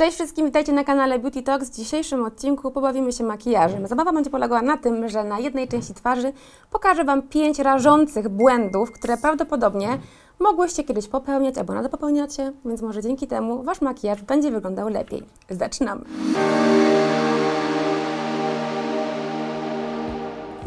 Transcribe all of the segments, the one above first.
Cześć wszystkim, witajcie na kanale Beauty Talks. W dzisiejszym odcinku pobawimy się makijażem. Zabawa będzie polegała na tym, że na jednej części twarzy pokażę Wam pięć rażących błędów, które prawdopodobnie mogłyście kiedyś popełniać albo nadal popełniacie, więc może dzięki temu Wasz makijaż będzie wyglądał lepiej. Zaczynamy!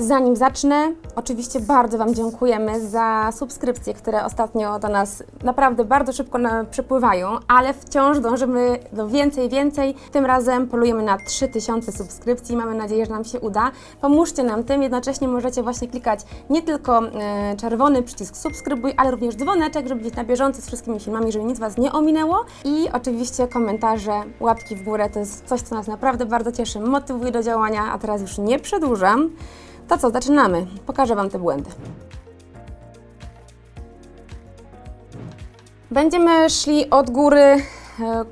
Zanim zacznę, oczywiście bardzo Wam dziękujemy za subskrypcje, które ostatnio do nas naprawdę bardzo szybko przypływają, ale wciąż dążymy do więcej, więcej. Tym razem polujemy na 3000 subskrypcji. Mamy nadzieję, że nam się uda. Pomóżcie nam tym, jednocześnie możecie właśnie klikać nie tylko e, czerwony przycisk subskrybuj, ale również dzwoneczek, żeby być na bieżąco z wszystkimi filmami, żeby nic Was nie ominęło. I oczywiście komentarze, łapki w górę to jest coś, co nas naprawdę bardzo cieszy, motywuje do działania, a teraz już nie przedłużam. To co, zaczynamy. Pokażę Wam te błędy. Będziemy szli od góry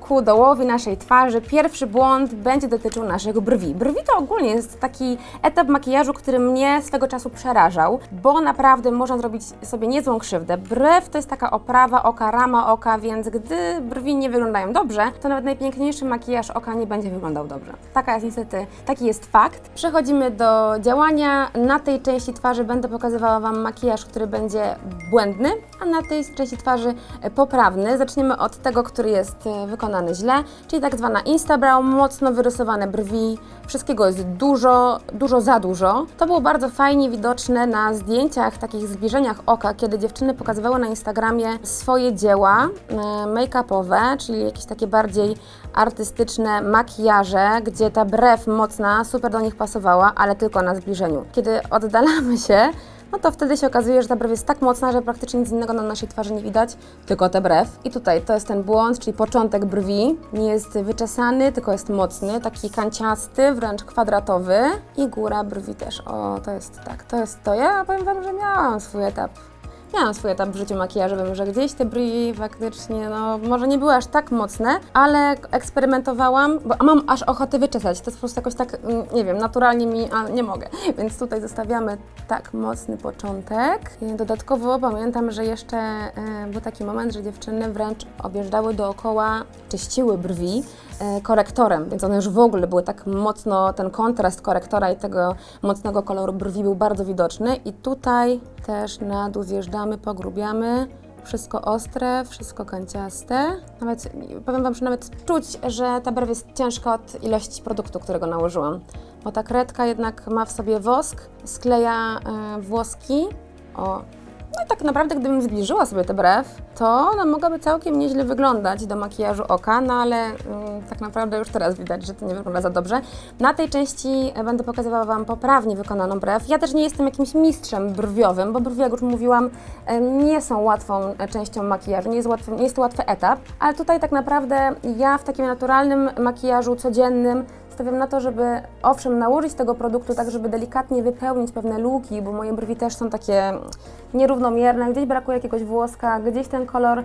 ku dołowi naszej twarzy. Pierwszy błąd będzie dotyczył naszych brwi. Brwi to ogólnie jest taki etap makijażu, który mnie swego czasu przerażał, bo naprawdę można zrobić sobie niezłą krzywdę. Brew to jest taka oprawa oka, rama oka, więc gdy brwi nie wyglądają dobrze, to nawet najpiękniejszy makijaż oka nie będzie wyglądał dobrze. Taka jest niestety, taki jest fakt. Przechodzimy do działania. Na tej części twarzy będę pokazywała Wam makijaż, który będzie błędny, a na tej części twarzy e, poprawny. Zaczniemy od tego, który jest e, wykonany źle, czyli tak zwana instabrow, mocno wyrysowane brwi, wszystkiego jest dużo, dużo za dużo. To było bardzo fajnie widoczne na zdjęciach, takich zbliżeniach oka, kiedy dziewczyny pokazywały na Instagramie swoje dzieła e, make-upowe, czyli jakieś takie bardziej artystyczne makijaże, gdzie ta brew mocna super do nich pasowała, ale tylko na zbliżeniu. Kiedy oddalamy się, no to wtedy się okazuje, że ta brew jest tak mocna, że praktycznie nic innego na naszej twarzy nie widać, tylko tę brew. I tutaj to jest ten błąd, czyli początek brwi. Nie jest wyczesany, tylko jest mocny, taki kanciasty, wręcz kwadratowy. I góra brwi też. O, to jest tak, to jest to. Ja powiem Wam, że miałam swój etap. Miałam swój etap w życiu makijażowym, że gdzieś te brwi faktycznie, no może nie były aż tak mocne, ale eksperymentowałam, bo a mam aż ochotę wyczesać. To jest po prostu jakoś tak, mm, nie wiem, naturalnie mi, a nie mogę. Więc tutaj zostawiamy tak mocny początek. Dodatkowo pamiętam, że jeszcze e, był taki moment, że dziewczyny wręcz objeżdżały dookoła, czyściły brwi korektorem, więc one już w ogóle były tak mocno, ten kontrast korektora i tego mocnego koloru brwi był bardzo widoczny i tutaj też na dół zjeżdżamy, pogrubiamy. Wszystko ostre, wszystko kanciaste. Nawet powiem Wam, że nawet czuć, że ta brew jest ciężka od ilości produktu, którego nałożyłam. Bo ta kredka jednak ma w sobie wosk, skleja e, włoski. O, no i tak naprawdę, gdybym zbliżyła sobie tę brew, to ona mogłaby całkiem nieźle wyglądać do makijażu oka, no ale mm, tak naprawdę już teraz widać, że to nie wygląda za dobrze. Na tej części e, będę pokazywała Wam poprawnie wykonaną brew. Ja też nie jestem jakimś mistrzem brwiowym, bo brwi, jak już mówiłam, e, nie są łatwą e, częścią makijażu, nie jest, łatwy, nie jest to łatwy etap, ale tutaj tak naprawdę ja w takim naturalnym makijażu codziennym stawiam na to, żeby owszem nałożyć tego produktu tak, żeby delikatnie wypełnić pewne luki, bo moje brwi też są takie nierównomierne, gdzieś brakuje jakiegoś włoska, gdzieś ten kolor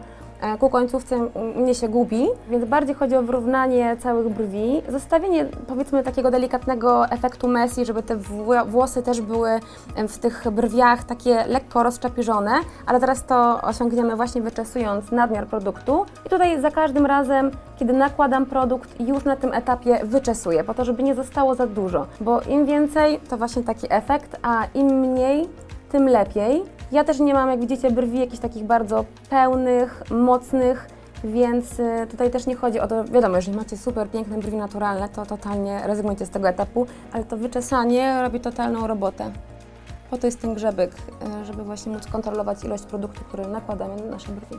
ku końcówce mnie się gubi, więc bardziej chodzi o wyrównanie całych brwi, zostawienie powiedzmy takiego delikatnego efektu Messi, żeby te wło- włosy też były w tych brwiach takie lekko rozczapiżone, ale teraz to osiągniemy właśnie wyczesując nadmiar produktu i tutaj za każdym razem, kiedy nakładam produkt, już na tym etapie wyczesuję, po to, żeby nie zostało za dużo, bo im więcej, to właśnie taki efekt, a im mniej, tym lepiej. Ja też nie mam, jak widzicie, brwi jakichś takich bardzo pełnych, mocnych, więc y, tutaj też nie chodzi o to, wiadomo, jeżeli macie super piękne brwi naturalne, to totalnie rezygnujcie z tego etapu, ale to wyczesanie robi totalną robotę. Po to jest ten grzebek, y, żeby właśnie móc kontrolować ilość produktu, który nakładamy na nasze brwi.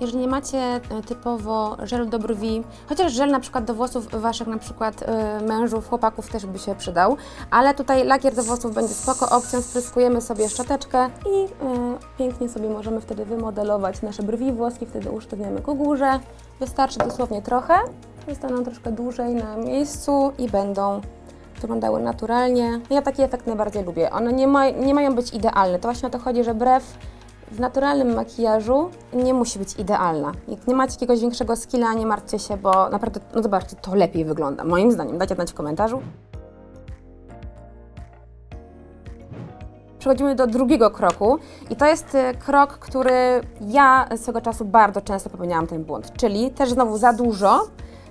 Jeżeli nie macie e, typowo żelu do brwi, chociaż żel na przykład do włosów waszych na przykład e, mężów, chłopaków też by się przydał, ale tutaj lakier do włosów będzie spoko opcją, spryskujemy sobie szczoteczkę i e, pięknie sobie możemy wtedy wymodelować nasze brwi, włoski, wtedy usztywniamy ku górze. Wystarczy dosłownie trochę, zostaną troszkę dłużej na miejscu i będą wyglądały naturalnie. Ja taki efekt najbardziej lubię. One nie, ma, nie mają być idealne. To właśnie o to chodzi, że brew w naturalnym makijażu nie musi być idealna. Jak nie macie jakiegoś większego skilla, nie martwcie się, bo naprawdę, no zobaczcie, to lepiej wygląda. Moim zdaniem. Dajcie znać w komentarzu. Przechodzimy do drugiego kroku i to jest y, krok, który ja swego czasu bardzo często popełniałam ten błąd, czyli też znowu za dużo,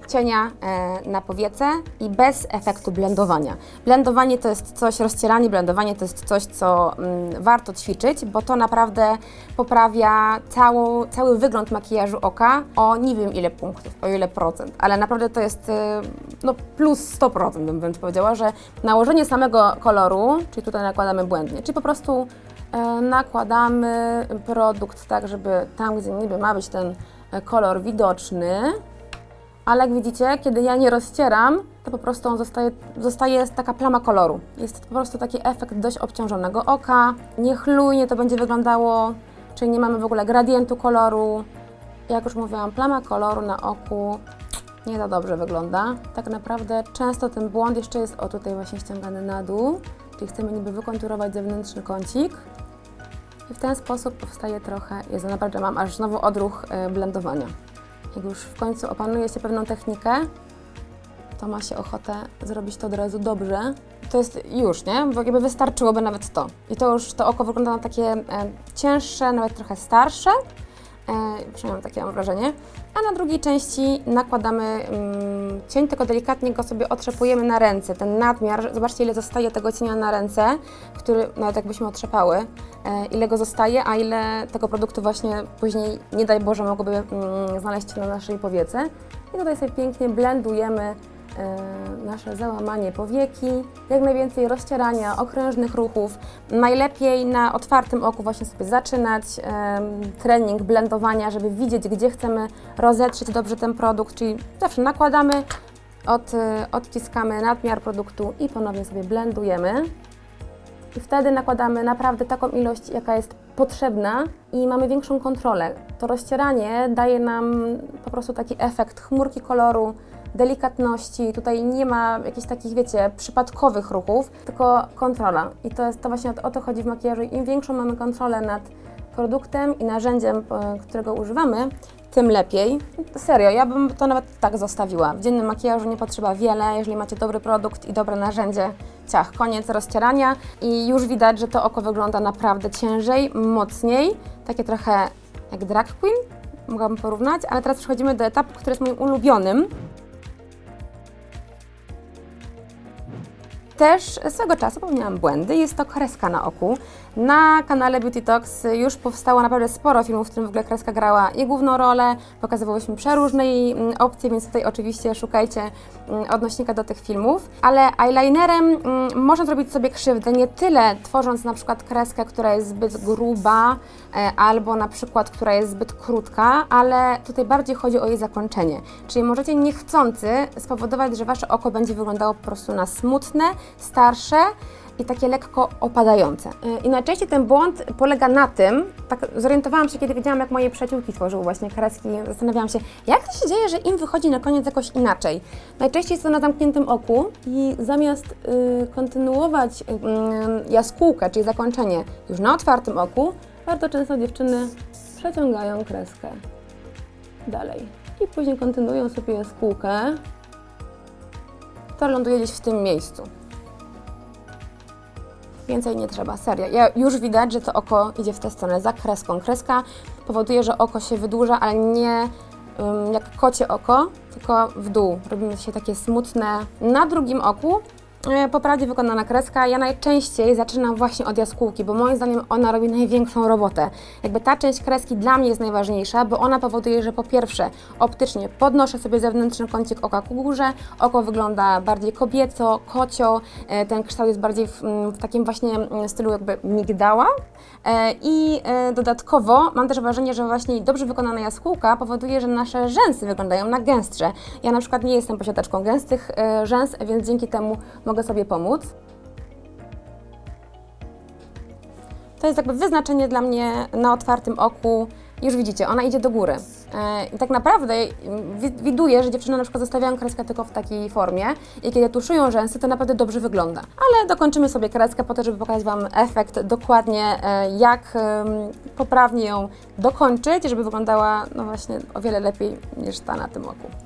cienia e, na powiece i bez efektu blendowania. Blendowanie to jest coś, rozcieranie, blendowanie to jest coś, co mm, warto ćwiczyć, bo to naprawdę poprawia całą, cały wygląd makijażu oka o nie wiem ile punktów, o ile procent, ale naprawdę to jest e, no, plus 100% bym wręcz powiedziała, że nałożenie samego koloru, czyli tutaj nakładamy błędnie, czyli po prostu e, nakładamy produkt tak, żeby tam, gdzie niby ma być ten e, kolor widoczny, ale jak widzicie, kiedy ja nie rozcieram, to po prostu on zostaje, zostaje taka plama koloru. Jest to po prostu taki efekt dość obciążonego oka. Niechlujnie to będzie wyglądało, czyli nie mamy w ogóle gradientu koloru. Jak już mówiłam, plama koloru na oku nie za dobrze wygląda. Tak naprawdę często ten błąd jeszcze jest o tutaj właśnie ściągany na dół, czyli chcemy niby wykonturować zewnętrzny kącik. I w ten sposób powstaje trochę, Jezu, naprawdę mam aż znowu odruch e, blendowania. Jak już w końcu opanuje się pewną technikę, to ma się ochotę zrobić to od razu dobrze. To jest już, nie? Bo jakby wystarczyłoby nawet to. I to już to oko wygląda na takie e, cięższe, nawet trochę starsze. E, przynajmniej takie mam wrażenie. A na drugiej części nakładamy mm, cień, tylko delikatnie go sobie otrzepujemy na ręce. Ten nadmiar, zobaczcie ile zostaje tego cienia na ręce, który nawet jakbyśmy otrzepały, e, ile go zostaje, a ile tego produktu właśnie później, nie daj Boże, mogłoby mm, znaleźć się na naszej powiece. I tutaj sobie pięknie blendujemy e, nasze załamanie powieki, jak najwięcej rozcierania, okrężnych ruchów. Najlepiej na otwartym oku właśnie sobie zaczynać trening blendowania, żeby widzieć, gdzie chcemy rozetrzeć dobrze ten produkt, czyli zawsze nakładamy, od, e, odciskamy nadmiar produktu i ponownie sobie blendujemy. I wtedy nakładamy naprawdę taką ilość, jaka jest potrzebna i mamy większą kontrolę. To rozcieranie daje nam po prostu taki efekt chmurki koloru, delikatności. Tutaj nie ma jakichś takich, wiecie, przypadkowych ruchów, tylko kontrola. I to jest to właśnie o to chodzi w makijażu. Im większą mamy kontrolę nad produktem i narzędziem, którego używamy, tym lepiej. Serio, ja bym to nawet tak zostawiła. W dziennym makijażu nie potrzeba wiele, jeżeli macie dobry produkt i dobre narzędzie, ciach, koniec rozcierania i już widać, że to oko wygląda naprawdę ciężej, mocniej, takie trochę jak drag queen, mogłabym porównać, ale teraz przechodzimy do etapu, który jest moim ulubionym. Też swego czasu popełniłam błędy. Jest to kreska na oku. Na kanale Beauty Talks już powstało naprawdę sporo filmów, w którym w ogóle kreska grała i główną rolę. Pokazywałyśmy przeróżne jej mm, opcje, więc tutaj oczywiście szukajcie mm, odnośnika do tych filmów. Ale eyelinerem mm, można zrobić sobie krzywdę nie tyle tworząc na przykład kreskę, która jest zbyt gruba e, albo na przykład, która jest zbyt krótka, ale tutaj bardziej chodzi o jej zakończenie. Czyli możecie niechcący spowodować, że Wasze oko będzie wyglądało po prostu na smutne, starsze i takie lekko opadające. Yy, I najczęściej ten błąd polega na tym, tak zorientowałam się, kiedy widziałam, jak moje przyjaciółki tworzyły właśnie kreski, zastanawiałam się, jak to się dzieje, że im wychodzi na koniec jakoś inaczej. Najczęściej jest to na zamkniętym oku i zamiast yy, kontynuować yy, jaskółkę, czyli zakończenie już na otwartym oku, bardzo często dziewczyny przeciągają kreskę dalej i później kontynuują sobie jaskółkę, która ląduje gdzieś w tym miejscu. Więcej nie trzeba, serio. Ja już widać, że to oko idzie w tę stronę za kreską. Kreska powoduje, że oko się wydłuża, ale nie ym, jak kocie oko, tylko w dół. Robimy się takie smutne. Na drugim oku e, poprawnie wykonana kreska. Ja najczęściej zaczynam właśnie od jaskółki, bo moim zdaniem ona robi największą robotę. Jakby ta część kreski dla mnie jest najważniejsza, bo ona powoduje, że po pierwsze optycznie podnoszę sobie zewnętrzny kącik oka ku górze, oko wygląda bardziej kobieco, kocio, e, ten kształt jest bardziej w, mm, w takim właśnie mm, stylu jakby migdała. E, I dodatkowo mam też wrażenie, że właśnie dobrze wykonana jaskółka powoduje, że nasze rzęsy wyglądają na gęstsze. Ja na przykład nie jestem posiadaczką gęstych rzęs, więc dzięki temu mogę sobie pomóc. To jest jakby wyznaczenie dla mnie na otwartym oku. Już widzicie, ona idzie do góry. E, I tak naprawdę wi- widuję, że dziewczyny na przykład zostawiają kreskę tylko w takiej formie i kiedy tuszują rzęsy, to naprawdę dobrze wygląda. Ale dokończymy sobie kreskę po to, żeby pokazać Wam efekt dokładnie, e, jak poprawnie ją dokończyć, żeby wyglądała no właśnie o wiele lepiej niż ta na tym oku.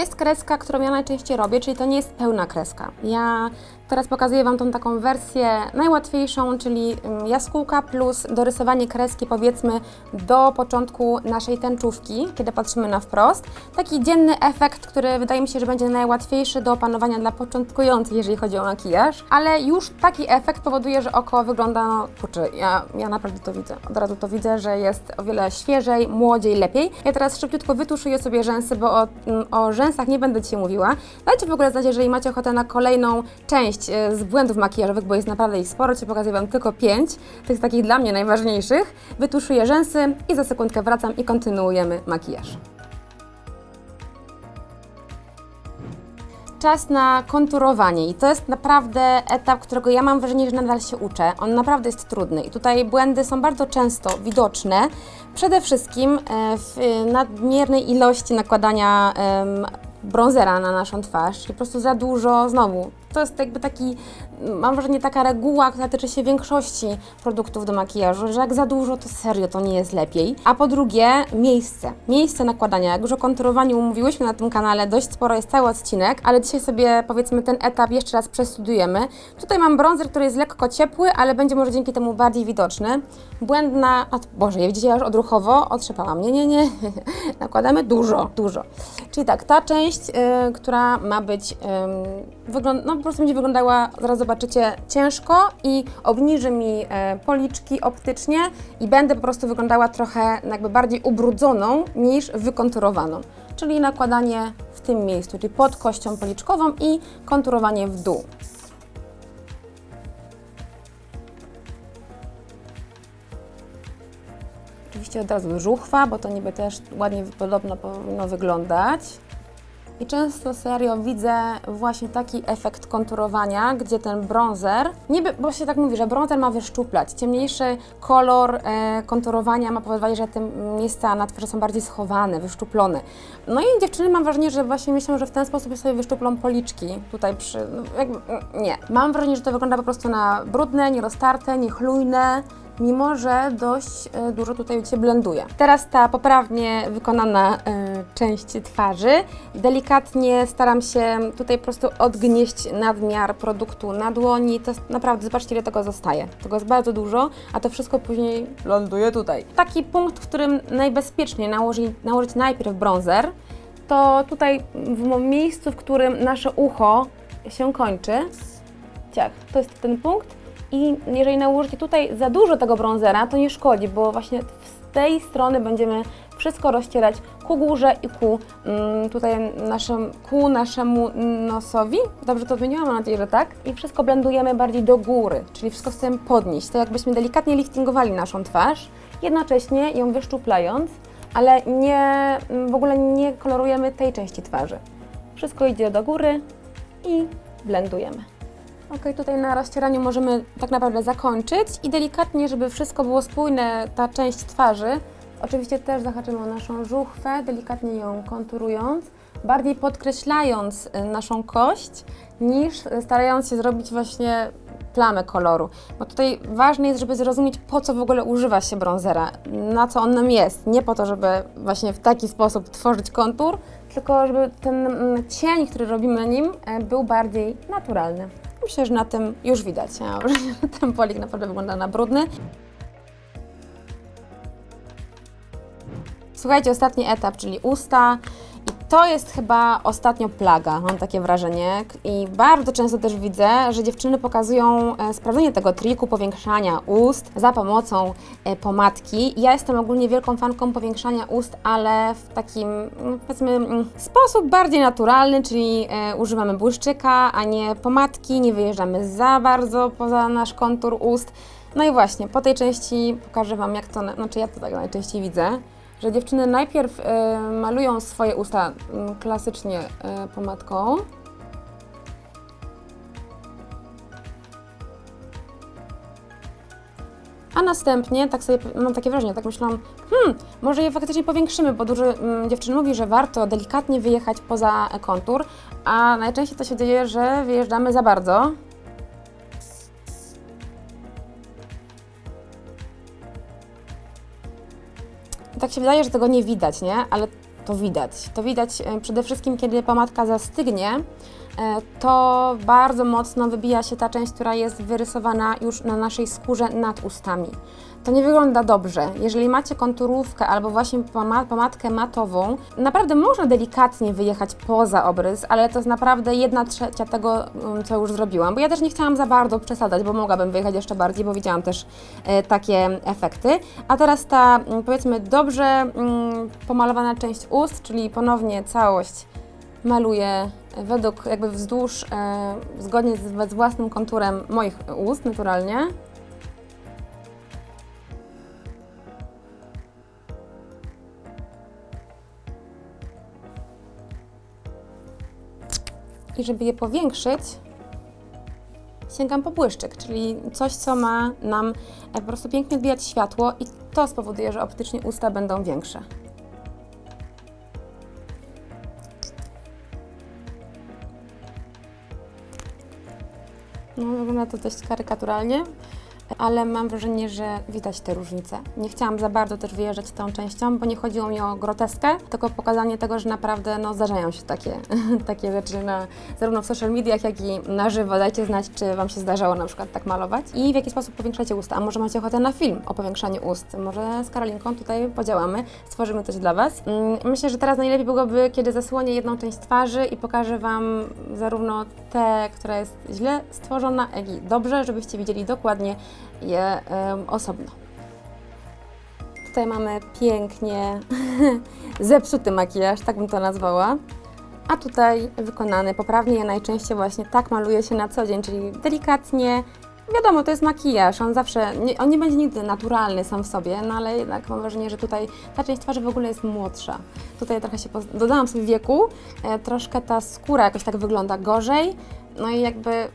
Jest kreska, którą ja najczęściej robię, czyli to nie jest pełna kreska. Ja teraz pokazuję Wam tą taką wersję najłatwiejszą, czyli jaskółka plus dorysowanie kreski powiedzmy do początku naszej tęczówki, kiedy patrzymy na wprost. Taki dzienny efekt, który wydaje mi się, że będzie najłatwiejszy do opanowania dla początkujących, jeżeli chodzi o makijaż, ale już taki efekt powoduje, że oko wygląda, no kurczę, ja, ja naprawdę to widzę. Od razu to widzę, że jest o wiele świeżej, młodziej, lepiej. Ja teraz szybciutko wytuszuję sobie rzęsy, bo o, mm, o rzęsach nie będę Dzisiaj mówiła. Dajcie w ogóle znać, jeżeli macie ochotę na kolejną część e, z błędów makijażowych, bo jest naprawdę ich sporo. Ci pokazuję Wam tylko pięć, tych takich dla mnie najważniejszych. Wytuszuję rzęsy i za sekundkę wracam i kontynuujemy makijaż. czas na konturowanie i to jest naprawdę etap, którego ja mam wrażenie, że nadal się uczę. On naprawdę jest trudny i tutaj błędy są bardzo często widoczne. Przede wszystkim e, w nadmiernej ilości nakładania em, bronzera na naszą twarz, czyli po prostu za dużo znowu. To jest jakby taki, mam wrażenie, taka reguła, która tyczy się większości produktów do makijażu, że jak za dużo, to serio to nie jest lepiej. A po drugie, miejsce. Miejsce nakładania. Jak już o konturowaniu mówiłyśmy na tym kanale, dość sporo jest cały odcinek, ale dzisiaj sobie powiedzmy ten etap jeszcze raz przestudujemy. Tutaj mam bronzer, który jest lekko ciepły, ale będzie może dzięki temu bardziej widoczny. Błędna, a Boże, widzicie, ja już odruchowo otrzepałam. Nie, nie, nie. Nakładamy dużo, dużo. Czyli tak, ta część, y, która ma być, y, wygląda, no po prostu będzie wyglądała, zaraz zobaczycie, ciężko i obniży mi e, policzki optycznie i będę po prostu wyglądała trochę jakby bardziej ubrudzoną niż wykonturowaną. Czyli nakładanie w tym miejscu, czyli pod kością policzkową i konturowanie w dół. Oczywiście od razu żuchwa, bo to niby też ładnie podobno powinno wyglądać. I często serio widzę właśnie taki efekt konturowania, gdzie ten bronzer, niby, bo się tak mówi, że bronzer ma wyszczuplać. Ciemniejszy kolor e, konturowania ma powodować, że te miejsca na twarzy są bardziej schowane, wyszczuplone. No i dziewczyny mam wrażenie, że właśnie myślą, że w ten sposób sobie wyszczuplą policzki. Tutaj przy, no, jakby, nie. Mam wrażenie, że to wygląda po prostu na brudne, nieroztarte, niechlujne mimo że dość e, dużo tutaj się blenduje. Teraz ta poprawnie wykonana e, część twarzy. Delikatnie staram się tutaj po prostu odgnieść nadmiar produktu na dłoni. To naprawdę, zobaczcie ile tego zostaje. Tego jest bardzo dużo, a to wszystko później ląduje tutaj. Taki punkt, w którym najbezpieczniej nałożyć, nałożyć najpierw bronzer, to tutaj w miejscu, w którym nasze ucho się kończy, ciach, to jest ten punkt, i jeżeli nałożycie tutaj za dużo tego bronzera, to nie szkodzi, bo właśnie z tej strony będziemy wszystko rozcierać ku górze i ku mm, tutaj naszym, ku naszemu nosowi. Dobrze to zmieniłam? Mam nadzieję, że tak. I wszystko blendujemy bardziej do góry, czyli wszystko chcemy podnieść, tak jakbyśmy delikatnie liftingowali naszą twarz, jednocześnie ją wyszczuplając, ale nie, w ogóle nie kolorujemy tej części twarzy. Wszystko idzie do góry i blendujemy. Ok, tutaj na rozcieraniu możemy tak naprawdę zakończyć i delikatnie, żeby wszystko było spójne, ta część twarzy, oczywiście też zahaczymy o naszą żuchwę, delikatnie ją konturując, bardziej podkreślając y, naszą kość, niż starając się zrobić właśnie plamę koloru. Bo tutaj ważne jest, żeby zrozumieć, po co w ogóle używa się bronzera, na co on nam jest. Nie po to, żeby właśnie w taki sposób tworzyć kontur, tylko żeby ten mm, cień, który robimy nim, e, był bardziej naturalny. Myślę, że na tym już widać. Że ten polik naprawdę wygląda na brudny. Słuchajcie, ostatni etap, czyli usta. To jest chyba ostatnio plaga, mam takie wrażenie. I bardzo często też widzę, że dziewczyny pokazują e, sprawdzenie tego triku powiększania ust za pomocą e, pomadki. Ja jestem ogólnie wielką fanką powiększania ust, ale w takim, no, powiedzmy, mm, sposób bardziej naturalny, czyli e, używamy błyszczyka, a nie pomadki, nie wyjeżdżamy za bardzo poza nasz kontur ust. No i właśnie, po tej części pokażę Wam, jak to, na- znaczy ja to tak najczęściej widzę że dziewczyny najpierw e, malują swoje usta mm, klasycznie e, pomadką. A następnie, tak sobie mam takie wrażenie, tak myślałam, hmm, może je faktycznie powiększymy, bo dużo mm, dziewczyn mówi, że warto delikatnie wyjechać poza kontur, a najczęściej to się dzieje, że wyjeżdżamy za bardzo. Tak się wydaje, że tego nie widać, nie? Ale to widać. To widać e, przede wszystkim, kiedy pomadka zastygnie, e, to bardzo mocno wybija się ta część, która jest wyrysowana już na naszej skórze nad ustami. To nie wygląda dobrze. Jeżeli macie konturówkę albo właśnie poma- pomadkę matową, naprawdę można delikatnie wyjechać poza obrys, ale to jest naprawdę jedna trzecia tego, um, co już zrobiłam. Bo ja też nie chciałam za bardzo przesadzać, bo mogłabym wyjechać jeszcze bardziej, bo widziałam też e, takie efekty. A teraz ta, mm, powiedzmy, dobrze mm, pomalowana część ust, czyli ponownie całość maluję według, jakby wzdłuż, e, zgodnie z, z własnym konturem moich ust, naturalnie. I żeby je powiększyć, sięgam po błyszczyk, czyli coś, co ma nam e, po prostu pięknie odbijać światło i to spowoduje, że optycznie usta będą większe. No, wygląda to dość karykaturalnie, ale mam wrażenie, że widać te różnice. Nie chciałam za bardzo też wyjeżdżać tą częścią, bo nie chodziło mi o groteskę, tylko pokazanie tego, że naprawdę no, zdarzają się takie, takie rzeczy na, zarówno w social mediach, jak i na żywo. Dajcie znać, czy Wam się zdarzało na przykład tak malować i w jaki sposób powiększacie usta. A może macie ochotę na film o powiększaniu ust? Może z Karolinką tutaj podziałamy, stworzymy coś dla Was. Mm, Myślę, że teraz najlepiej byłoby, kiedy zasłonię jedną część twarzy i pokażę Wam zarówno tę, która jest źle stworzona, jak i dobrze, żebyście widzieli dokładnie je osobno. Tutaj mamy pięknie zepsuty makijaż, tak bym to nazwała. A tutaj wykonany poprawnie, ja najczęściej właśnie tak maluję się na co dzień, czyli delikatnie. Wiadomo, to jest makijaż, on zawsze, nie, on nie będzie nigdy naturalny sam w sobie, no ale jednak mam wrażenie, że tutaj ta część twarzy w ogóle jest młodsza. Tutaj trochę się, dodałam sobie wieku, e, troszkę ta skóra jakoś tak wygląda gorzej, no i jakby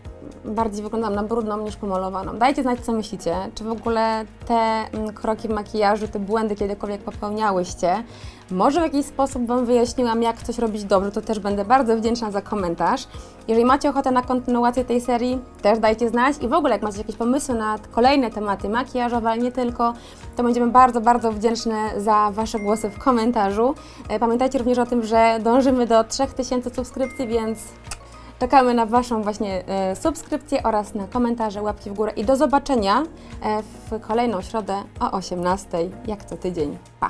bardziej wyglądam na brudną niż pomalowaną. Dajcie znać, co myślicie. Czy w ogóle te mm, kroki w makijażu, te błędy kiedykolwiek popełniałyście? Może w jakiś sposób Wam wyjaśniłam, jak coś robić dobrze, to też będę bardzo wdzięczna za komentarz. Jeżeli macie ochotę na kontynuację tej serii, też dajcie znać. I w ogóle, jak macie jakieś pomysły na kolejne tematy makijażowe, ale nie tylko, to będziemy bardzo, bardzo wdzięczne za Wasze głosy w komentarzu. E, Pamiętajcie również o tym, że dążymy do 3000 subskrypcji, więc Czekamy na Waszą właśnie e, subskrypcję oraz na komentarze, łapki w górę i do zobaczenia e, w kolejną środę o 18:00, jak co tydzień. Pa!